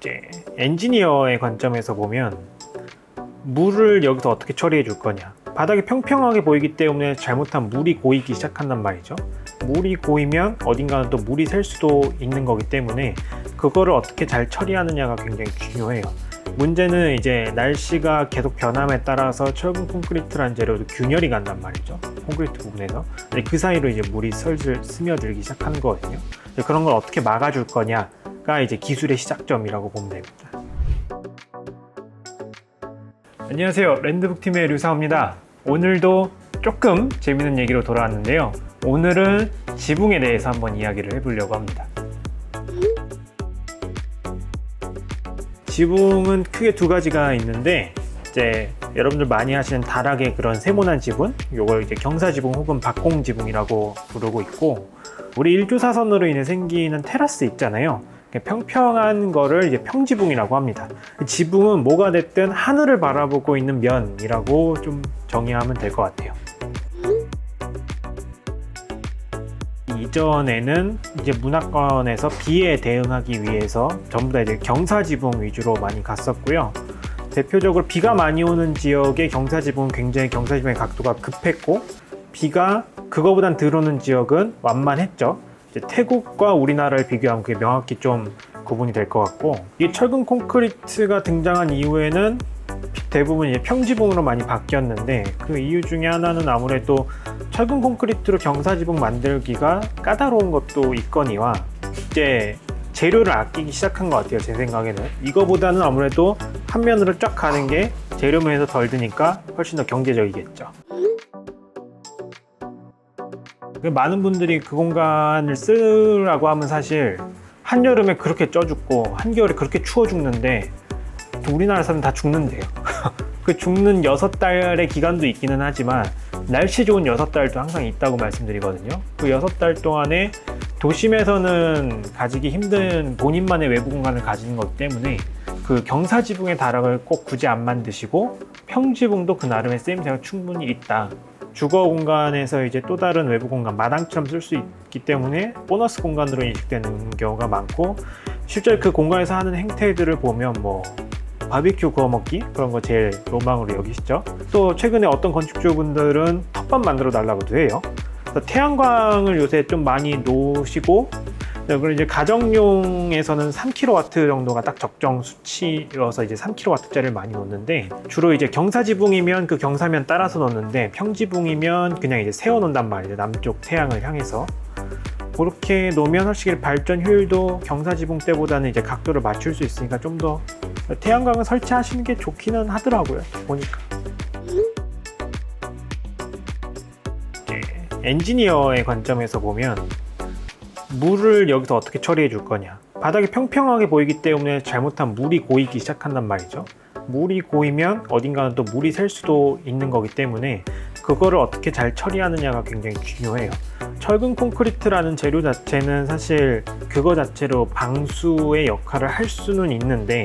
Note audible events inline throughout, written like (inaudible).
이제 엔지니어의 관점에서 보면 물을 여기서 어떻게 처리해 줄 거냐. 바닥이 평평하게 보이기 때문에 잘못한 물이 고이기 시작한단 말이죠. 물이 고이면 어딘가는 또 물이 셀 수도 있는 거기 때문에 그거를 어떻게 잘 처리하느냐가 굉장히 중요해요. 문제는 이제 날씨가 계속 변함에 따라서 철근 콘크리트라는 재료도 균열이 간단 말이죠. 콘크리트 부분에서. 그 사이로 이제 물이 슬슬 스며들기 시작하는 거거든요. 그런 걸 어떻게 막아줄 거냐 가 이제 기술의 시작점이라고 보면 됩니다. 안녕하세요. 랜드북 팀의 류사호입니다. 오늘도 조금 재밌는 얘기로 돌아왔는데요. 오늘은 지붕에 대해서 한번 이야기를 해보려고 합니다. 지붕은 크게 두 가지가 있는데 이제 여러분들 많이 하시는 다락의 그런 세모난 지붕, 요걸 이제 경사 지붕 혹은 박공 지붕이라고 부르고 있고 우리 일조사선으로 인해 생기는 테라스 있잖아요. 평평한 거를 이제 평지붕이라고 합니다. 지붕은 뭐가 됐든 하늘을 바라보고 있는 면이라고 좀 정의하면 될 것 같아요. 이전에는 이제 문화권에서 비에 대응하기 위해서 전부 다 이제 경사지붕 위주로 많이 갔었고요. 대표적으로 비가 많이 오는 지역의 경사지붕은 굉장히 경사지붕의 각도가 급했고 비가 그거보단 덜 오는 지역은 완만했죠. 태국과 우리나라를 비교하면 그게 명확히 좀 구분이 될 것 같고 이 철근 콘크리트가 등장한 이후에는 대부분 이제 평지붕으로 많이 바뀌었는데 그 이유 중에 하나는 아무래도 철근 콘크리트로 경사지붕 만들기가 까다로운 것도 있거니와 이제 재료를 아끼기 시작한 것 같아요 제 생각에는. 이거보다는 아무래도 한 면으로 쫙 가는 게 재료면에서 덜 드니까 훨씬 더 경제적이겠죠. 그 많은 분들이 그 공간을 쓰라고 하면 사실 한여름에 그렇게 쪄 죽고 한겨울에 그렇게 추워 죽는데 우리나라 사람 다 죽는데요. (laughs) 그 죽는 여섯 달의 기간도 있기는 하지만 날씨 좋은 여섯 달도 항상 있다고 말씀드리거든요. 그 여섯 달 동안에 도심에서는 가지기 힘든 본인만의 외부 공간을 가지는 것 때문에 그 경사지붕의 다락을 꼭 굳이 안 만드시고 평지붕도 그 나름의 쓰임새가 충분히 있다. 주거 공간에서 이제 또 다른 외부 공간 마당처럼 쓸 수 있기 때문에 보너스 공간으로 인식되는 경우가 많고 실제 그 공간에서 하는 행태들을 보면 뭐 바비큐 구워 먹기 그런 거 제일 로망으로 여기시죠. 또 최근에 어떤 건축주분들은 텃밭 만들어 달라고도 해요. 태양광을 요새 좀 많이 놓으시고 네, 그리고 이제 가정용에서는 3kW 정도가 딱 적정 수치여서 이제 3kW짜리를 많이 놓는데 주로 이제 경사지붕이면 그 경사면 따라서 놓는데 평지붕이면 그냥 이제 세워 놓는단 말이에요. 남쪽 태양을 향해서. 그렇게 놓으면 훨씬 발전 효율도 경사지붕 때보다는 이제 각도를 맞출 수 있으니까 좀 더 태양광을 설치하시는 게 좋기는 하더라고요. 보니까. 엔지니어의 관점에서 보면 물을 여기서 어떻게 처리해 줄 거냐. 바닥이 평평하게 보이기 때문에 잘못한 물이 고이기 시작한단 말이죠. 물이 고이면 어딘가는 또 물이 셀 수도 있는 거기 때문에 그거를 어떻게 잘 처리하느냐가 굉장히 중요해요. 철근 콘크리트라는 재료 자체는 사실 그거 자체로 방수의 역할을 할 수는 있는데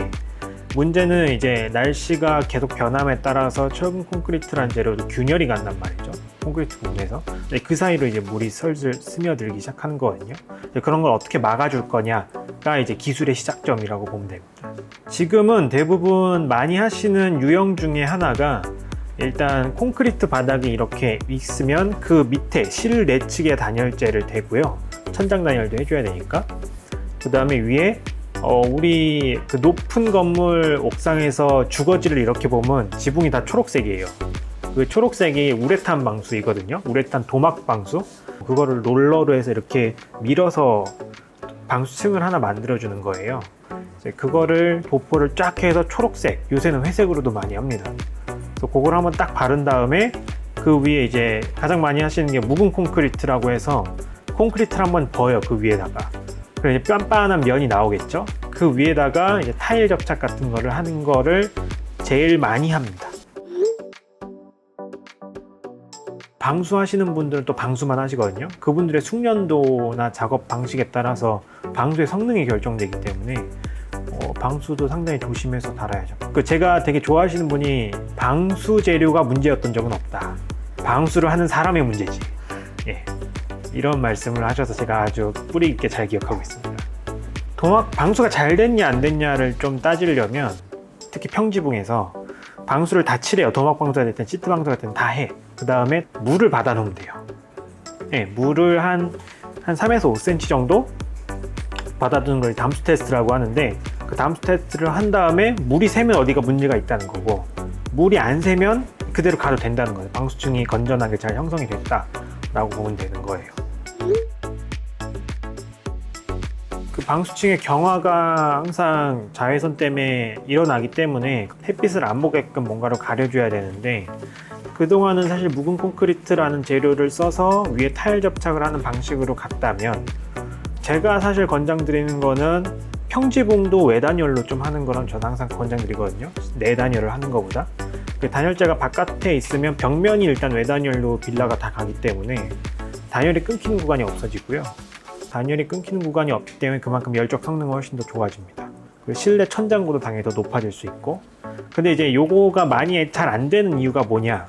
문제는 이제 날씨가 계속 변함에 따라서 철근 콘크리트라는 재료도 균열이 간단 말이죠. 콘크리트 부분에서 근데 그 사이로 이제 물이 슬슬 스며들기 시작하는 거거든요. 그런 걸 어떻게 막아줄 거냐가 이제 기술의 시작점이라고 보면 됩니다. 지금은 대부분 많이 하시는 유형 중에 하나가 일단 콘크리트 바닥이 이렇게 있으면 그 밑에 실 내 측에 단열재를 대고요. 천장 단열도 해줘야 되니까. 그 다음에 위에 어, 우리 그 높은 건물 옥상에서 주거지를 이렇게 보면 지붕이 다 초록색이에요. 그 초록색이 우레탄 방수이거든요. 우레탄 도막 방수. 그거를 롤러로 해서 이렇게 밀어서 방수층을 하나 만들어주는 거예요. 그거를 도포를 쫙 해서 초록색, 요새는 회색으로도 많이 합니다. 그래서 그걸 한번 딱 바른 다음에 그 위에 이제 가장 많이 하시는 게 묵은 콘크리트라고 해서 콘크리트를 한번 버요 그 위에다가 그럼 이제 빤빤한 면이 나오겠죠 그 위에다가 이제 타일 접착 같은 거를 하는 거를 제일 많이 합니다 방수하시는 분들은 또 방수만 하시거든요 그분들의 숙련도나 작업 방식에 따라서 방수의 성능이 결정되기 때문에 어, 방수도 상당히 조심해서 달아야죠. 그 제가 되게 좋아하시는 분이 방수 재료가 문제였던 적은 없다. 방수를 하는 사람의 문제지. 예. 이런 말씀을 하셔서 제가 아주 뿌리 있게 잘 기억하고 있습니다. 도막 방수가 잘 됐냐 안 됐냐를 좀 따지려면 특히 평지붕에서 방수를 다 칠해요. 도막 방수가 됐든 시트 방수가 됐든 다 해. 그 다음에 물을 받아 놓으면 돼요. 네, 물을 한, 한 3에서 5cm 정도 받아두는 걸 담수 테스트라고 하는데 그 담수 테스트를 한 다음에 물이 새면 어디가 문제가 있다는 거고 물이 안 새면 그대로 가도 된다는 거예요. 방수층이 건전하게 잘 형성이 됐다라고 보면 되는 거예요. 그 방수층의 경화가 항상 자외선 때문에 일어나기 때문에 햇빛을 안 보게끔 뭔가로 가려줘야 되는데 그동안은 사실 묵은 콘크리트라는 재료를 써서 위에 타일 접착을 하는 방식으로 갔다면 제가 사실 권장드리는 거는 평지봉도 외단열로 좀 하는 거는 저는 항상 권장드리거든요. 내단열을 하는 것보다. 그 단열재가 바깥에 있으면 벽면이 일단 외단열로 빌라가 다 가기 때문에 단열이 끊기는 구간이 없어지고요. 단열이 끊기는 구간이 없기 때문에 그만큼 열적 성능은 훨씬 더 좋아집니다. 그리고 실내 천장고도 당연히 더 높아질 수 있고. 근데 이제 요거가 많이 잘 안 되는 이유가 뭐냐?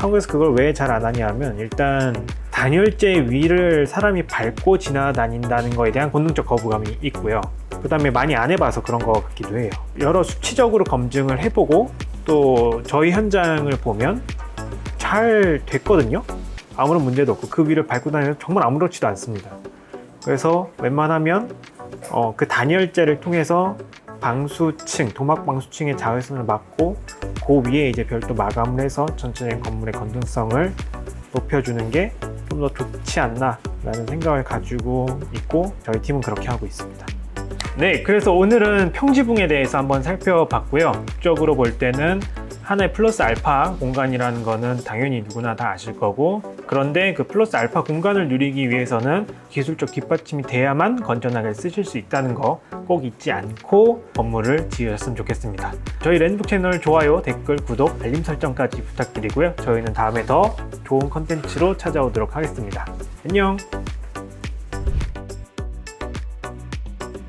한국에서 그걸 왜 잘 안 하냐 하면 일단 단열재 위를 사람이 밟고 지나다닌다는 거에 대한 본능적 거부감이 있고요. 그 다음에 많이 안 해봐서 그런 것 같기도 해요. 여러 수치적으로 검증을 해보고 또 저희 현장을 보면 잘 됐거든요. 아무런 문제도 없고 그 위를 밟고 다니면 정말 아무렇지도 않습니다. 그래서 웬만하면 어, 그 단열재를 통해서 방수층, 도막 방수층의 자외선을 막고 그 위에 이제 별도 마감을 해서 전체적인 건물의 건전성을 높여주는 게 좀 더 좋지 않나라는 생각을 가지고 있고 저희 팀은 그렇게 하고 있습니다. 네, 그래서 오늘은 평지붕에 대해서 한번 살펴봤고요. 법적으로 볼 때는 하나의 플러스 알파 공간이라는 거는 당연히 누구나 다 아실 거고 그런데 그 플러스 알파 공간을 누리기 위해서는 기술적 뒷받침이 돼야만 건전하게 쓰실 수 있다는 거 꼭 잊지 않고 건물을 지으셨으면 좋겠습니다. 저희 랜북 채널 좋아요, 댓글, 구독, 알림 설정까지 부탁드리고요. 저희는 다음에 더 좋은 컨텐츠로 찾아오도록 하겠습니다. 안녕!